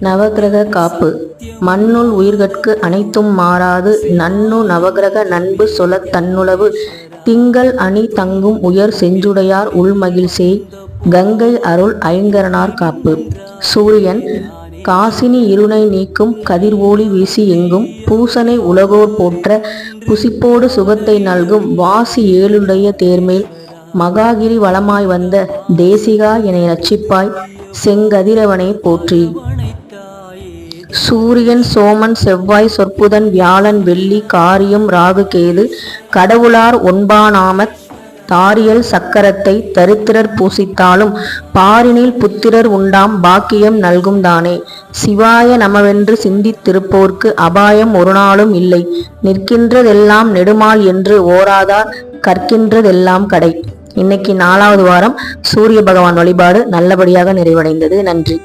நவகிரக காப்பு. மண்ணுள் உயிர்கட்கு அனைத்தும் மாறாது. நன்னு நவக்கிரக நண்பு சொலத் தன்னுளவு. திங்கள் அணி தங்கும் உயர் செஞ்சுடையார் உள்மகிழ்ச்சி. கங்கை அருள் ஐங்கரனார் காப்பு. சூரியன் காசினி இருணை நீக்கும் கதிர்வொளி வீசி எங்கும். பூசனை உலகோர் போற்ற புசிப்போடு சுகத்தை நல்கும். வாசி ஏழுடைய தேர்மேல் மகாகிரி வளமாய் வந்த தேசிகா என ரட்சிப்பாய். செங்கதிரவனை போற்றி. சூரியன் சோமன் செவ்வாய் சொற்புதன் வியாழன் வெள்ளி காரியம் ராகு கேது கடவுளார் ஒன்பானாமத் தாரியல் சக்கரத்தை தரித்திரர் பூசித்தாலும் பாரினில் புத்திரர் உண்டாம் பாக்கியம் நல்கும் தானே. சிவாய நமவென்று சிந்தித்திருப்போர்க்கு அபாயம் ஒரு நாளும் இல்லை. நிற்கின்றதெல்லாம் நெடுமால் என்று ஓராதார் கற்கின்றதெல்லாம் கடை. இன்னைக்கு நாலாவது வாரம் சூரிய பகவான் வழிபாடு நல்லபடியாக நிறைவடைந்தது. நன்றி.